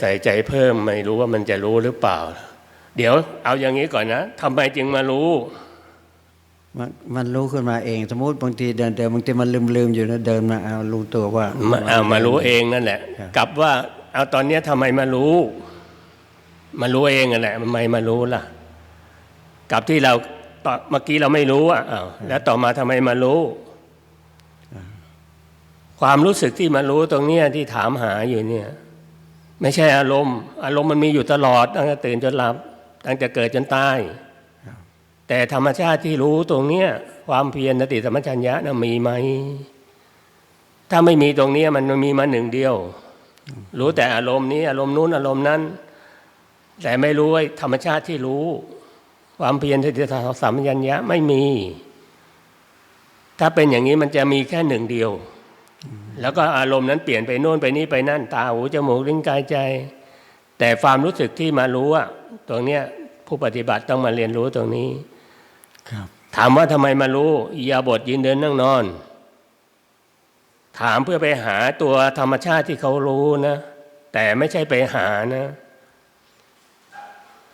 ใส่ใจเพิ่มไม่รู้ว่ามันจะรู้หรือเปล่า เดี๋ยวเอาอย่างนี้ก่อนนะทำไมจึงมารู้ มันมันรู้ขึ้นมาเอง สมมติบางทีเดินเดินบางทีมันลืมลืมๆอยู่นะเดินมาเอารู้ตัวว่ามาเอามารู้เองนั่นแหละ ครับกับว่าเอาตอนเนี้ยทำไมมารู้ มารู้เองนั่นแหละทำไมมารู้ล่ะ กับที่เราต่อเมื่อกี้เราไม่รู้อะอ้าวแล้วต่อมาทำไมมารู้ ความรู้สึกที่มารู้ตรงเนี้ยที่ถามหาอยู่เนี่ย ไม่ใช่อารมณ์ อารมณ์มันมีอยู่ตลอด ตั้งแต่ตื่นจนหลับ ตั้งแต่เกิดจนตาย แต่ธรรมชาติที่รู้ตรงเนี้ยความเพียรสติสัมปชัญญะนะมีไหม ถ้าไม่มีตรงนี้มันมีมาหนึ่งเดียว รู้แต่อารมณ์นี้ อารมณ์นู้นอารมณ์นั้น แต่ไม่รู้ว่าธรรมชาติที่รู้ ความเพียรสติสัมปชัญญะไม่มี ถ้าเป็นอย่างนี้มันจะมีแค่หนึ่งเดียว แล้วก็อารมณ์นั้นเปลี่ยนไปโน่นไปนี่ไปนั่น ตาหูจมูกลิ้นกายใจ แต่ความรู้สึกที่มารู้อะตรงเนี้ยผู้ปฏิบัติต้องมาเรียนรู้ตรงนี้ครับถามว่าทำไมมารู้อิริยาบทยืนเดินนั่งนอน ถามเพื่อไปหาตัวธรรมชาติที่เขารู้นะ แต่ไม่ใช่ไปหานะ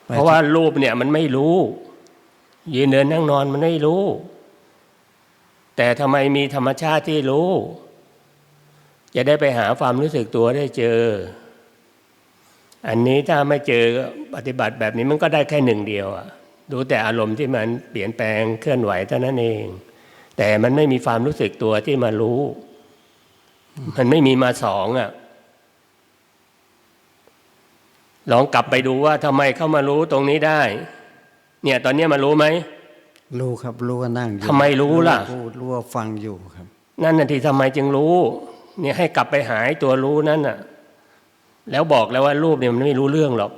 เพราะว่ารูปเนี่ยมันไม่รู้ ยืนเดินนั่งนอนมันไม่รู้ แต่ทำไมมีธรรมชาติที่รู้ จะได้ไปหาความรู้สึกตัวได้เจอ อันนี้ถ้าไม่เจอปฏิบัติแบบนี้มันก็ได้แค่หนึ่งเดียวอะดูแต่อารมณ์ที่มันเปลี่ยนแปลงเคลื่อนไหวเท่านั้นเอง แต่มันไม่มีความรู้สึกตัวที่มารู้ มันไม่มีมาสองอะลองกลับไปดูว่าทำไมเข้ามารู้ตรงนี้ได้ เนี่ย ตอนเนี้ยมารู้ไหมรู้ครับรู้ว่านั่งอยู่ทำไมรู้ล่ะรู้รู้ว่าฟังอยู่ครับ นั่นน่ะที่ทำไมจึงรู้ เนี่ยให้กลับไปหาไอ้ตัวรู้นั่นน่ะ แล้วบอกแล้วว่ารูปเนี่ยมันไม่รู้เรื่องหรอก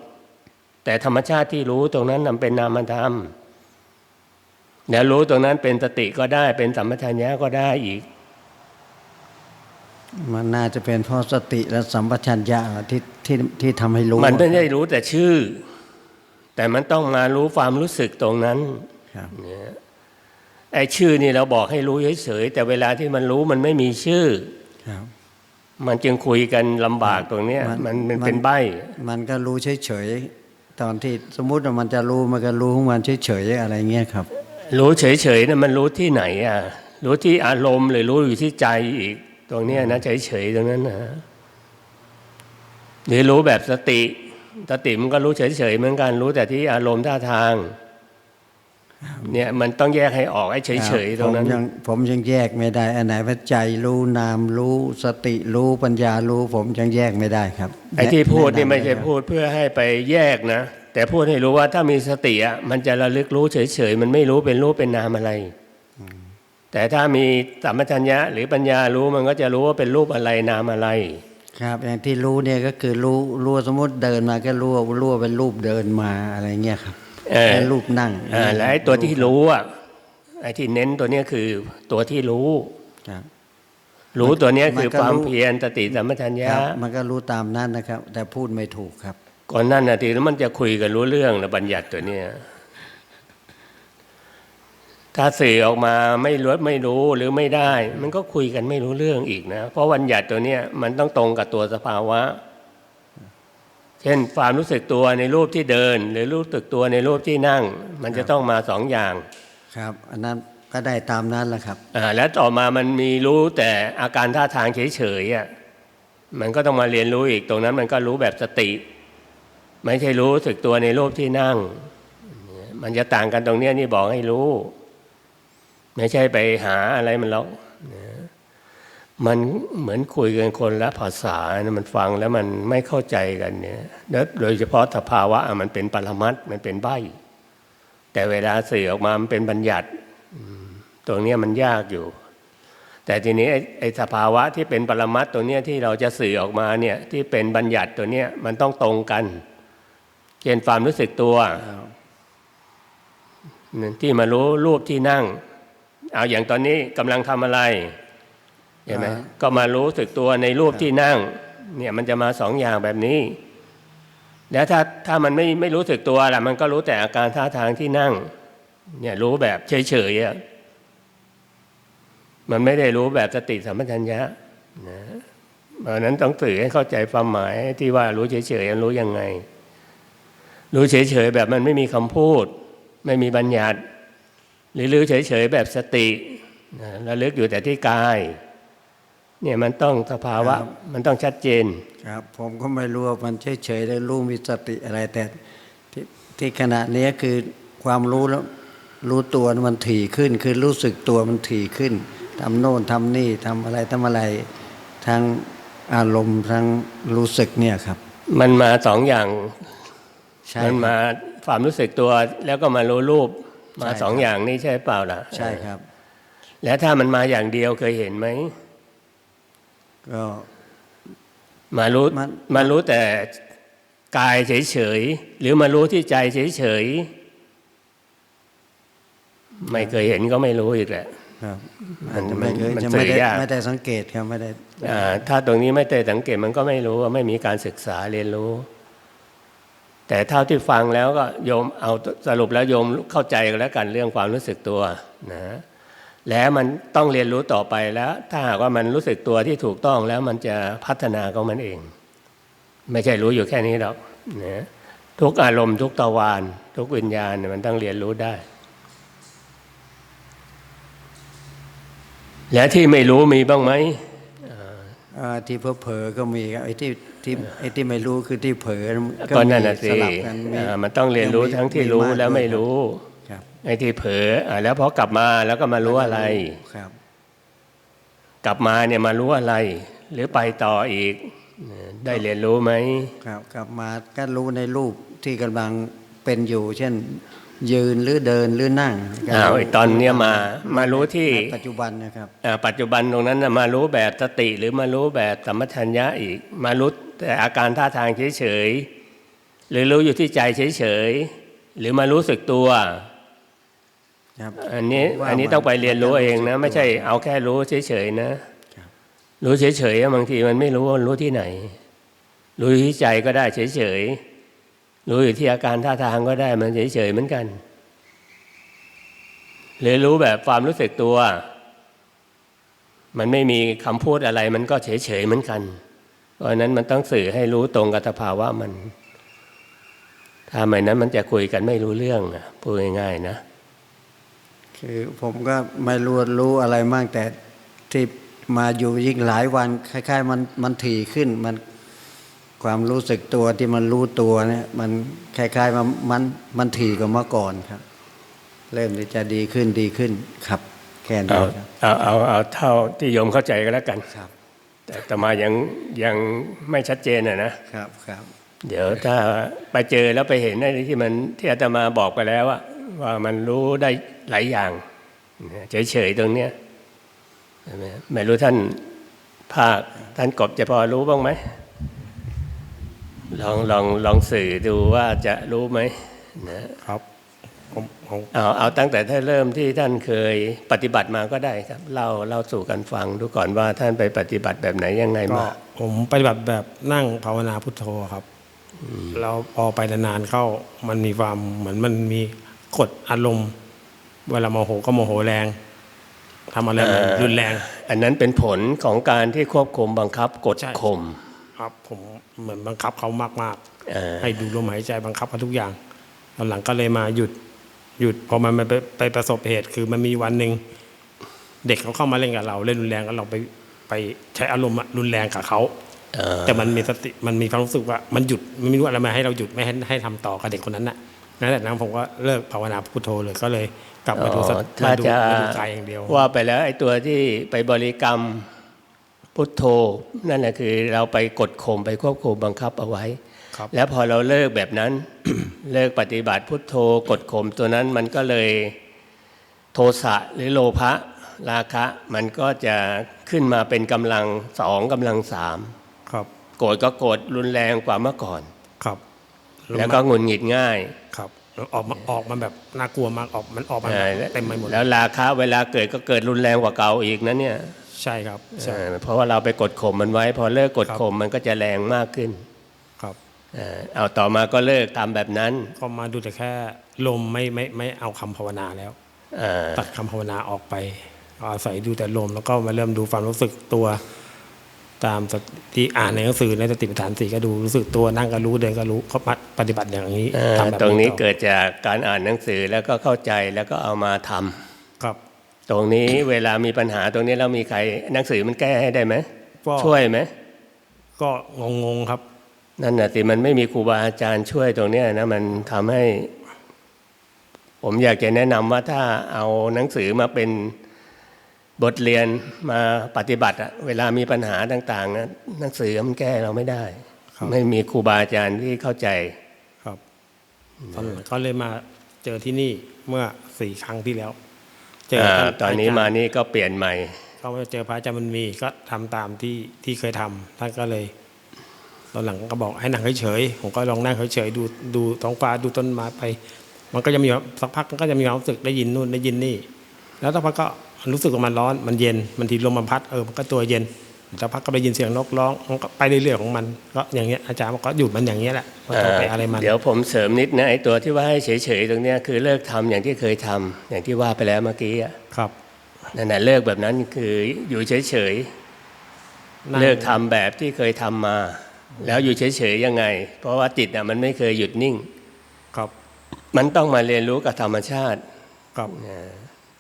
แต่ธรรมชาติที่รู้ตรงนั้นนำเป็นนามธรรมแล้วรู้ตรงนั้นเป็นสติก็ได้เป็นสัมปชัญญะก็ได้อีก มันน่าจะเป็นเพราะสติและสัมปชัญญะที่ที่ที่ทำให้รู้ มันไม่ได้รู้แต่ชื่อ แต่มันต้องมารู้ความรู้สึกตรงนั้นครับไอ้ชื่อนี่เราบอกให้รู้เฉยๆแต่เวลาที่มันรู้มันไม่มีชื่อครับ มันจึงคุยกันลำบากตรงเนี้ยมันมันมันมันเป็นใบมันก็รู้เฉยๆตอนที่สมมุติว่ามันจะรู้มันก็รู้ของมันเฉยๆอะไรเงี้ยครับ รู้เฉยๆนะมันรู้ที่ไหนอะรู้ที่อารมณ์หรือรู้อยู่ที่ใจอีก ตรงเนี้ยนะเฉยๆตรงนั้นนะหรือรู้แบบสติสติมันก็รู้เฉยๆเหมือนกันรู้แต่ที่อารมณ์ท่าทาง เนี่ยมันต้องแยกให้ออกไอ้เฉยๆตรงนั้นผมยังผมยังแยกไม่ได้อันไหนว่าใจรู้นามรู้สติรู้ปัญญารู้ ผมยังแยกไม่ได้ครับไอ้ที่พูดนี่แะำไม่ใช่เลยครับพูดเพื่อให้ไปแยกนะ แต่พูดให้รู้ว่าถ้ามีสติอะมันจะระลึกรู้เฉยๆมันไม่รู้เป็นรูปเป็นนามอะไร แต่ถ้ามีสัมปชัญญะหรือปัญญารู้มันก็จะรู้ว่าเป็นรูปอะไรนามอะไร ครับอย่างที่รู้เนี่ยก็คือรู้รู้สมมติเดินมาก็รู้ว่ารู้ว่าเป็นรูปเดินมาอะไรเงี้ยครับ เออเป็นรูปนั่งอ่าและไอ้ตัวที่รู้อะไอ้ที่เน้นตัวเนี้ยคือตัวที่รู้ครับรู้ตัวเนี้ยคือมันก็ความรู้เพียรสติสัมปชัญคญะรับมันก็รู้ตามนั้นนะครับ แต่พูดไม่ถูกครับ ก่อนนั่นนาทีแล้วมันจะคุยกันรู้เรื่องนะบัญญัติตัวเนี้ยถ้าสื่อออกมาไม่รู้ไม่รู้หรือไม่ได้ มันก็คุยกันไม่รู้เรื่องอีกนะ เพราะบัญญัติตัวเนี้ยมันต้องตรงกับตัวสภาวะ เช่นความรู้สึกตัวในรูปที่เดิน หรือรู้สึกตัวในรูปที่นั่ง มันจะต้องมาสองอย่างครับ อันนั้นก็ได้ตามนั้นแหละครับอ่าแล้วต่อมามันมีรู้แต่อาการท่าทางเฉยๆอะมันก็ต้องมาเรียนรู้อีกตรงนั้นมันก็รู้แบบสติ ไม่ใช่รู้สึกตัวในรูปที่นั่ง มันจะต่างกันตรงเนี้ยนี่บอกให้รู้ ไม่ใช่ไปหาอะไรมันหรอกนะ มันเหมือนคุยกันคนละภาษานะมันฟังแล้วมันไม่เข้าใจกันเนี่ยโดยเฉพาะสภาวะมันเป็นปรมัตมันเป็นใบแต่เวลาสื่อออกมามันเป็นบัญญัติตรงนี้มันยากอยู่ แต่ทีนี้ไอ้สภาวะที่เป็นปรมัตตัวเนี้ยที่เราจะสื่อออกมาเนี่ยที่เป็นบัญญัติตัวเนี้ยมันต้องตรงกันเช่นความรู้สึกตัวที่มารู้รูปที่นั่ง เอาอย่างตอนนี้กำลังทำอะไร เห็นไหมอ่าก็มารู้สึกตัวในรูปที่นั่ง เนี่ยมันจะมาสองอย่างแบบนี้ แล้วถ้าถ้ามันไม่ไม่รู้สึกตัวล่ะ มันก็รู้แต่อาการท่าทางที่นั่ง เนี่ยรู้แบบเฉยๆอะมันไม่ได้รู้แบบสติสัมปชัญญะนะเพราะฉะนั้นต้องสื่อให้เข้าใจความหมายที่ว่ารู้เฉยๆรู้ยังไง รู้เฉยๆแบบมันไม่มีคำพูด ไม่มีบัญญัติ หรือรู้เฉยๆแบบสตินะระลึกอยู่แต่ที่กาย เนี่ยมันต้องสภาวะมันต้องชัดเจน ครับ ผมก็ไม่รู้ว่ามันเฉยๆแล้วรู้มีสติอะไรแต่ที่ที่ขณะนี้คือความรู้แล้วรู้ตัวมันถี่ขึ้น คือรู้สึกตัวมันถี่ขึ้นทำโน่นทำนี่ทำอะไรทำอะไรทางอารมณ์ทางรู้สึกเนี่ยครับ มันมาสองอย่างใช่มันครับมาความรู้สึกตัวแล้วก็มารู้รูปมาใช่สองครับอย่างนี้ใช่เปล่าล่ะ ใช่ครับ แล้วถ้ามันมาอย่างเดียวเคยเห็นไหม ก็มารู้มันมารู้แต่กายเฉยๆหรือมารู้ที่ใจเฉยๆไม่เคยเห็นก็ไม่รู้อีกแหละครับมันอาจจะไม่เคยมันจะสื่ไม่อได้ยากไม่ได้สังเกตครับไม่ได้อ่าถ้าตรงนี้ไม่ได้สังเกตมันก็ไม่รู้ว่าไม่มีการศึกษาเรียนรู้ แต่เท่าที่ฟังแล้วก็โยมเอาสรุปแล้วโยมเข้าใจกันแล้วกันเรื่องความรู้สึกตัวนะ แล้วมันต้องเรียนรู้ต่อไปแล้ว ถ้าหากว่ามันรู้สึกตัวที่ถูกต้องแล้วมันจะพัฒนาของมันเอง ไม่ใช่รู้อยู่แค่นี้หรอกนะทุกอารมณ์ทุกตะวานทุกวิญญาณเนี่ยมันต้องเรียนรู้ได้ แล้วที่ไม่รู้มีบ้างไหมอ่าที่เพ้อเผลอๆก็มีครับไอ้ที่ที่ไอ้ที่ไม่รู้คือที่เผลอก็นั่นน่ะมีสิสลับกันมีอ่ามันต้องเรียนรู้ยังมีทั้งที่รู้มีมากแล้วไม่ด้วยรู้ ครับไอ้ที่เผลออ่าแล้วพอกลับมาแล้วก็มารู้อะไรครับ กลับมาเนี่ยมารู้อะไร หรือไปต่ออีก ได้เรียนรู้ไหมครับ กลับมาก็รู้ในรูปที่กำลังเป็นอยู่ เช่น ยืนหรือเดินหรือนั่งอ้าวไอ้ตอนเนี้ยมามารู้ที่ในปัจจุบันนะครับอ่าปัจจุบันตรงนั้นนะมารู้แบบสติหรือมารู้แบบสัมปชัญญะอีก มารู้แต่อาการท่าทางเฉยๆหรือรู้อยู่ที่ใจเฉยๆหรือมารู้สึกตัวครับ อันนี้ว่าอันนี้มันต้องไปเรียนรู้เองนะมันจะรู้สึกไม่ใช่เอาแค่รู้เฉยๆนะครับรู้เฉยๆอะบางทีมันไม่รู้ว่ามันรู้ที่ไหน รู้อยู่ที่ใจก็ได้เฉยๆรู้อยู่ที่อาการท่าทางก็ได้มันเฉยๆเหมือนกันหรือรู้แบบความรู้สึกตัว มันไม่มีคำพูดอะไร มันก็เฉยๆเหมือนกัน เพราะฉะนั้นมันต้องสื่อให้รู้ตรงกับสภาวะมันถ้าไม่นั้นมันจะคุยกันไม่รู้เรื่องนะพูดง่ายๆนะ คือผมก็ไม่รู้รู้อะไรมากแต่ที่มาอยู่ยิ่งหลายวันคล้าย ๆ มันมันถี่ขึ้นมันความรู้สึกตัวที่มันรู้ตัวเนี่ยมันคล้ายๆมันมันมันถี่กว่าเมื่อก่อนครับ เริ่มที่จะดีขึ้นดีขึ้นครับ แค่นี้เอาครับเอาเอาเอาเท่าที่โยมเข้าใจก็แล้วกันครับ แต่อาตมายังยังไม่ชัดเจนอะนะครับครับ เดี๋ยวถ้าไปเจอแล้วไปเห็นไอ้ที่มันที่อาตมาบอกไปแล้วว่าว่ามันรู้ได้ หลายอย่างเฉยๆตรงเนี้ยใช่ไหมไม่รู้ท่านภาคท่านกบจะพอรู้บ้างไหมลองลองลองสื่อดูว่าจะรู้ไหมนะครับผมผมเอาเอาตั้งแต่ท่านเริ่มที่ท่านเคยปฏิบัติมาก็ได้ครับเล่าเล่าสู่กันฟังดูก่อนว่าท่านไปปฏิบัติแบบไหนยังไงก็มาผมปฏิบัติแบบนั่งภาวนาพุทโธครับแล้วพอไปนานๆเข้ามันมีความเหมือนมันมีกดอารมณ์ เวลาโมโหก็โมโหแรงทำอะไรมันรุนแรง อันนั้นเป็นผลของการที่ควบคุมบังคับกดใช่ข่มครับผมเหมือนบังคับเขามากเอ่อๆให้ดูลมหายใจบังคับเขาทุกอย่างตอนหลังก็เลยมาหยุดหยุดพอมันไปไปประสบเหตุคือมันมีวันหนึ่งเด็กเขาเข้ามาเล่นกับเราเล่นรุนแรงแล้วเราไปไปใช้อารมณ์อะรุนแรงกับเขาเอ่อแต่มันมีสติมันมีความรู้สึกว่ามันหยุดมันไม่รู้อะไรมาให้เราหยุดไม่ให้ให้ทำต่อกับเด็กคนนั้นน่ะ นั่นแหละนั้นผมก็เลิกภาวนาพุทโธเลยก็เลยกลับมาดูสติถ้ามาดูจะมาดูกายอย่างเดียวว่าไปแล้วไอ้ตัวที่ไปบริกรรมพุทโธนั่นแหละคือเราไปกดข่มไปควบคุมบังคับเอาไว้ครับแล้วพอเราเลิกแบบนั้นเลิกปฏิบัติพุทโธกดข่มตัวนั้นมันก็เลยโทสะหรือโลภะราคะ มันก็จะขึ้นมาเป็นกำลังสองกำลังสามครับโกรธก็โกรธรุนแรงกว่าเมื่อก่อนครับ แล้วก็หงุนหงิดง่ายครับแล้วออกมาออกมาแบบน่ากลัวมากออกมันออกมาอ่าเต็มไปหมดแล้วราคะเวลาเกิดก็เกิดรุนแรงกว่าเก่าอีกนะเนี่ยใช่ครับใช่เออเพราะว่าเราไปกดข่มมันไว้ พอเลิกกดครับข่มมันก็จะแรงมากขึ้นครับเออเอาต่อมาก็เลิกทำแบบนั้นก็มาดูแต่แค่ลมไม่ไม่ไม่เอาคำภาวนาแล้วเออตัดคำภาวนาออกไปอาศัยดูแต่ลมแล้วก็มาเริ่มดูความรู้สึกตัว ตามสติอ่านในหนังสือในสติปัฏฐานสี่ก็ดูรู้สึกตัวนั่งก็รู้เดินก็รู้เขาปฏิบัติอย่างนี้เอ่อทำแบบตรงนี้ต่อเกิดจากการอ่านหนังสือแล้วก็เข้าใจแล้วก็เอามาทำครับ ตรงนี้เวลามีปัญหาตรงนี้เรามีใครหนังสือมันแก้ให้ได้ไหมก็ช่วยไหมก็งงๆครับ นั่นน่ะสิมันไม่มีครูบาอาจารย์ช่วยตรงเนี้ยนะมันทำให้ ผมอยากจะแนะนำว่าถ้าเอาหนังสือมาเป็น บทเรียนมาปฏิบัติอะเวลามีปัญหาต่าง ๆนะหนังสือมันแก้เราไม่ได้ครับไม่มีครูบาอาจารย์ที่เข้าใจครับตอนหลังก็เลยมาเจอที่นี่เมื่อสี่ครั้งที่แล้ว เจออ่าท่าตอนนี้จรย์มานี่ก็เปลี่ยนใหม่ก็มาเจอพระอาจารย์มันมีก็ทำตามที่ที่เคยทำท่านก็เลยตอนหลังก็บอกให้นั่งเฉยๆผมก็ลองนั่งเฉยๆดูดูท้องฟ้าดูต้นไม้ไป มันก็จะมีสักพักมันก็จะมีความรู้สึกได้ยินนู่นได้ยินนี่ แล้วสักพักก็ รู้สึกว่ามันร้อนมันเย็นมันทีลมมันพัดเออมันก็ตัวเย็นสักพักก็ได้ยินเสียงนกร้องมันก็ไปเรื่อยๆของมันก็อย่างเงี้ยอาจารย์บอกก็หยุดมันอย่างเงี้ยแหละไม่ต้องไปอะไรมันเดี๋ยวผมเสริมนิดนะไอ้ตัวที่ว่าให้เฉยๆตรงเนี้ยคือเลิกทำอย่างที่เคยทำอย่างที่ว่าไปแล้วเมื่อกี้อะครับนั่นแหะเลิกแบบนั้นคืออยู่เฉยนั่งๆเลิกทำแบบที่เคยทำมา แล้วอยู่เฉยๆยังไง เพราะว่าจิตอะมันไม่เคยหยุดนิ่ง ครับ มันต้องมาเรียนรู้กับธรรมชาติครับ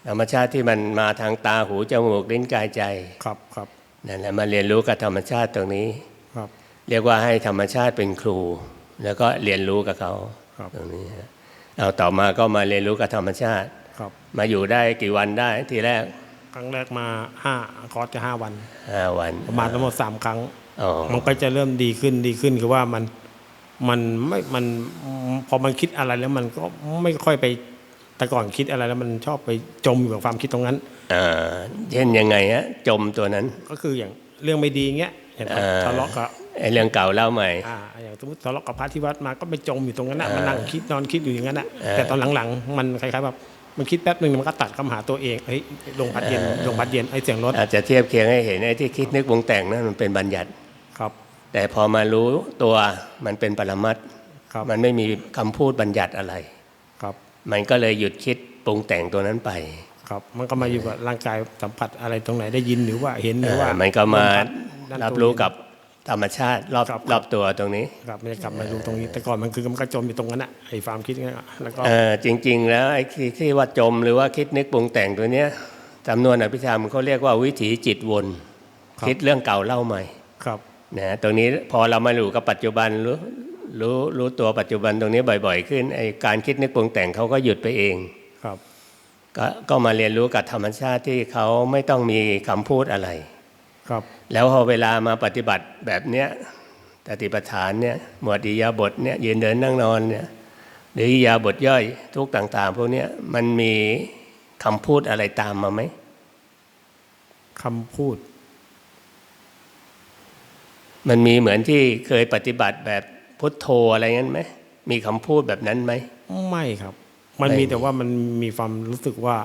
ธรรมชาติที่มันมาทางตาหูจมูกลิ้นกายใจครับครับนั่นแหละมาเรียนรู้กับธรรมชาติตรงนี้ครับ เรียกว่าให้ธรรมชาติเป็นครู แล้วก็เรียนรู้กับเขาครับตรงนี้ฮะเอาต่อมาก็มาเรียนรู้กับธรรมชาติครับ มาอยู่ได้กี่วันได้ทีแรก ครั้งแรกมาห้าคอร์สจะห้าวันห้าวัน ประมาณทั้งหมดสามครั้งอ๋อมันก็จะเริ่มดีขึ้นดีขึ้นคือว่ามันมันไม่มันพอมันคิดอะไรแล้วมันก็ไม่ค่อยไป แต่ก่อนคิดอะไรแล้วมันชอบไปจมอยู่กับความคิดตรงนั้นอ่าเช่นยังไงฮะจมตัวนั้น ก็คืออย่างเรื่องไม่ดีเงี้ยอย่างอ่าทะเลาะกับไอ้เรื่องเก่าเล่าใหม่อ่าอย่างสมมติทะเลาะกับพระที่วัดมาก็ไปจมอยู่ตรงนั้นนะอ่ามันนั่งคิดนอนคิดอยู่อย่างนั้นนะอ่าแต่ตอนหลังๆ มันคล้ายๆแบบมันคิดแป๊บหนึ่งมันก็ตัดคำหาตัวเองเฮ้ยลงพัดเย็นลงพัดเย็นไอ้เสียงรถอาจจะเทียบเคียงให้เห็นไอ้ที่คิดนึกวงแต่งนั่นมันเป็นบัญญัติครับ แต่พอมารู้ตัวมันเป็นปรมัตถ์ครับมันไม่มีคำพูดบัญญัติอะไรครับ มันก็เลยหยุดคิดปรุงแต่งตัวนั้นไป ครับมันก็มาอยู่กับร่างกายสัมผัสอะไรตรงไหนได้ยินหรือว่าเห็นหรือว่าอ่ามันก็มาลพัดนั่นรับตงรู้นี้กับธรรมชาติรอบครับรอบตัวตรงนี้ครับไม่ได้กลับมาดูตรงนี้ แต่ก่อนมันคือมันก็จมอยู่ตรงนั้นอะไอ้ความคิดเนี่ยแล้วก็เออจริง ๆ แล้วไอ้ที่ที่ว่าจมหรือว่าคิดนึกปรุงแต่งตัวเนี้ยจำนวนอภิธรรมเขาเรียกว่าวิถีจิตวน คิดเรื่องเก่าเล่าใหม่ครับนะตรงนี้พอเรามาอยู่กับปัจจุบันรู้ รู้รู้ตัวปัจจุบันตรงนี้บ่อย ๆ ขึ้นไอ้การคิดนึกปรุงแต่งเขาก็หยุดไปเองครับก็ก็มาเรียนรู้กับธรรมชาติที่เขาไม่ต้องมีคำพูดอะไร ครับ แล้วพอเวลามาปฏิบัติแบบเนี้ยตติปฐานเนี่ยหมวดอิริยาบทเนี่ยยืนเดินนั่งนอนเนี่ยหรืออิริยาบทย่อยทุกต่าง ๆ พวกเนี้ยมันมีคำพูดอะไรตามมาไหมคำพูด มันมีเหมือนที่เคยปฏิบัติแบบ พุทโธอะไรงั้นไหมมีคำพูดแบบนั้นไหมไม่ครับ มันไม่มีแต่ว่ามันมีความรู้สึกว่า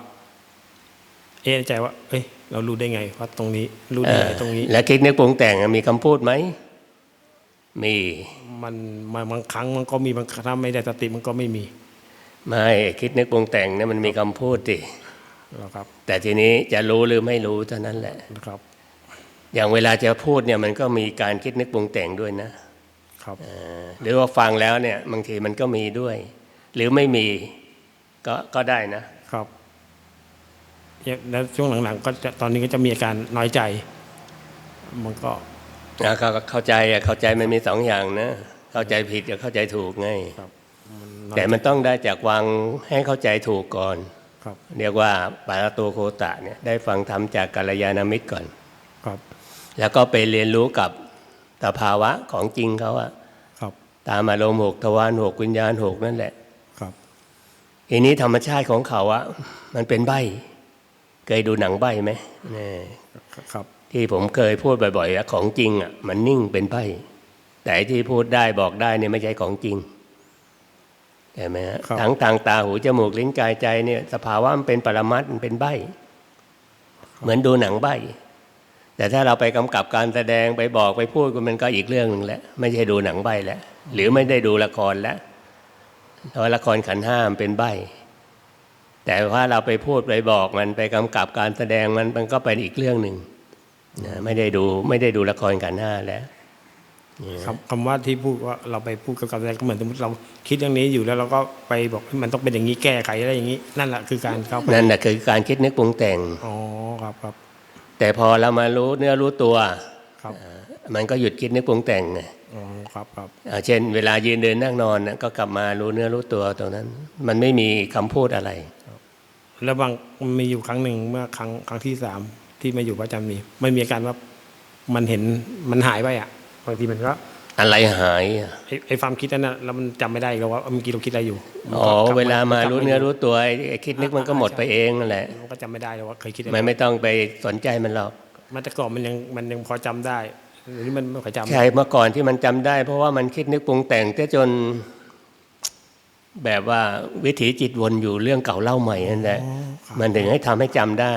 เอะใจว่า เอ้ยเรารู้ได้ไงว่าตรงนี้ รู้ได้ไงตรงนี้ แล้วคิดนึกปรุงแต่งมีคำพูดไหมมีมันมันบางครั้งมันก็มีบางครั้งถ้าไม่ได้สติมันก็ไม่มี ไม่คิดนึกปรุงแต่งเนี่ยมันมีคำพูดดิหรอกครับ แต่ทีนี้จะรู้หรือไม่รู้เท่านั้นแหละนะครับ อย่างเวลาจะพูดเนี่ยมันก็มีการคิดนึกปรุงแต่งด้วยนะครับเออ หรือว่าฟังแล้วเนี่ยบางทีมันก็มีด้วย หรือไม่มีก็ก็ได้นะครับเนี่ยแล้วช่วงหลังๆ ก็จะตอนนี้ก็จะมีอาการน้อยใจ มันก็อะก็ก็เข้าใจอะเข้าใจมันมีสองอย่างนะเข้าใจผิดกับเข้าใจถูกไงครับมันน้อยแต่มันต้องได้จากวางให้เข้าใจถูกก่อนครับเรียกว่าปาราโตโคตะเนี่ยได้ฟังธรรมจากกัลยาณมิตรก่อนครับแล้วก็ไปเรียนรู้กับ สภาวะของจริงเขาอะครับ ตามอารมณ์หกทวารหกวิญญาณหกนั่นแหละ ครับทีนี้ธรรมชาติของเขาอะมันเป็นใบเคยดูหนังใบไหมนี่ครับ ที่ผมเคยพูดบ่อยๆอะของจริงอะมันนิ่งเป็นใบแต่ไอ้ที่พูดได้บอกได้เนี่ยไม่ใช่ของจริงเห็นไหมฮะครับทั้งทางตาหูจมูกลิ้นกายใจเนี่ย สภาวะมันเป็นปรมัตถ์มันเป็นใบเหมือนดูหนังใบ แต่ถ้าเราไปกำกับการแสดงไปบอกไปพูดมันก็อีกเรื่องหนึ่งแหละไม่ใช่ดูหนังใบแล้วหรือไม่ได้ดูละครแล้วเพราะละครขันธ์ห้ามันเป็นใบ แต่ว่าเราไปพูดไปบอกมันไปกำกับการแสดงมันมันก็เป็นอีกเรื่องหนึ่งนะไม่ได้ดูไม่ได้ดูละครกันหน้าแล้วคำคำว่าที่พูดว่าเราไปพูดกับกับอะไรก็เหมือนสมมติเราคิดอย่างนี้อยู่แล้วเราก็ไปบอกมันต้องเป็นอย่างนี้แก้ไขอะไรอย่างนี้ นั่นแหละคือการเข้าไปนั่นแหะคือการคิดนึกปรุงแต่งอ๋อครับครับ แต่พอเรามารู้เนื้อรู้ตัวครับมันก็หยุดคิดนึกปรุงแต่งไงอ๋อครับครับอ่าเช่น เวลายืนเดินนั่งนอนน่ะก็กลับมารู้เนื้อรู้ตัวตรงนั้น มันไม่มีคำพูดอะไร แล้วบางมันมีอยู่ครั้งหนึ่งเมื่อครั้งครั้งที่สามที่มาอยู่ประจำมีมันมีอาการว่ามันเห็นมันหายไปอะบางทีมันก็ อะไรหายอะไอ้ไอ้ความคิดนั้นนะแล้วมันจำไม่ได้แล้วว่าเมื่อกี้เราคิดอะไรอยู่อ๋อกบเวลามารู้เนื้อรู้กลับตัวไอ้ไอ้คิดนึกมันก็หมดไปเองนั่นแหละมันก็จำไม่ได้แล้วว่าเคยคิดอะไรมันไม่ต้องไปสนใจมันหรอกมันแต่ก่อนมันยังมันยังพอจำได้หรือมันไม่ค่อยจำใช่เมื่อก่อนที่มันจำได้ เพราะว่ามันคิดนึกปรุงแต่งแต่จน แบบว่าวิถีจิตวนอยู่เรื่องเก่าเล่าใหม่นั่นแหละอ๋อครับมันถึงให้ทำให้จำได้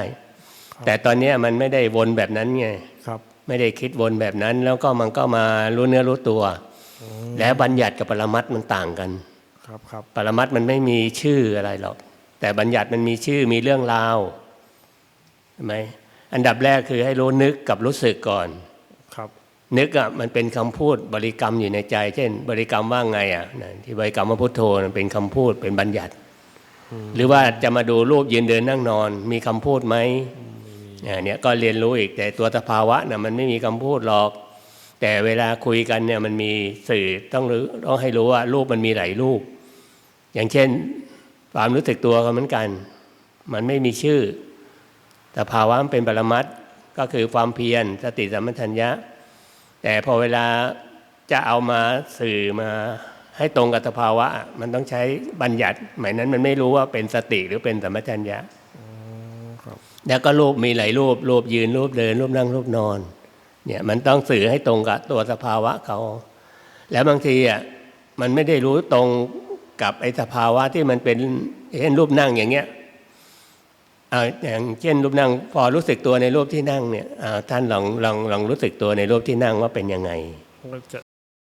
แต่ตอนเนี้ยมันไม่ได้วนแบบนั้นไง ครับ ไม่ได้คิดวนแบบนั้น แล้วก็มันก็มารู้เนื้อรู้ตัว แล้วบัญญัติกับปรมัตถ์มันต่างกันครับครับปรมัตถ์มันไม่มีชื่ออะไรหรอก แต่บัญญัติมันมีชื่อมีเรื่องราวใช่ไหมอันดับแรกคือให้รู้นึกกับรู้สึกก่อนครับ นึกอะมันเป็นคำพูดบริกรรมอยู่ในใจ เช่น บริกรรมว่าไงอะนะที่บริกรรมว่าพุทโธนะเป็นคำพูดเป็นบัญญัติ หรือว่าจะมาดูรูปยืนเดินนั่งนอน มีคำพูดไหมอ่า เนี่ยก็เรียนรู้อีกแต่ตัวสภาวะน่ะมันไม่มีคำพูดหรอก แต่เวลาคุยกันเนี่ยมันมีสื่อต้องรู้ต้องให้รู้ว่ารูปมันมีหลายรูป อย่างเช่น ความรู้สึกตัวก็เหมือนกัน มันไม่มีชื่อแต่ภาวะมันเป็นปรมัตก็คือความเพียรสติสัมปชัญญะ แต่พอเวลาจะเอามาสื่อมาให้ตรงกับสภาวะ มันต้องใช้บัญญัติหมายนั้นมันไม่รู้ว่าเป็นสติหรือเป็นสัมปชัญญะ แล้วก็รูปมีหลายรูป รูปยืนรูปเดินรูปนั่งรูปนอน เนี่ยมันต้องสื่อให้ตรงกับตัวสภาวะเขา แล้วบางทีอะมันไม่ได้รู้ตรงกับไอ้สภาวะที่มันเป็นเช่นรูปนั่งอย่างเงี้ยอ่าอย่างเช่นรูปนั่งพอรู้สึกตัวในรูปที่นั่งเนี่ยท่านลองลองลองรู้สึกตัวในรูปที่นั่งว่าเป็นยังไงจะ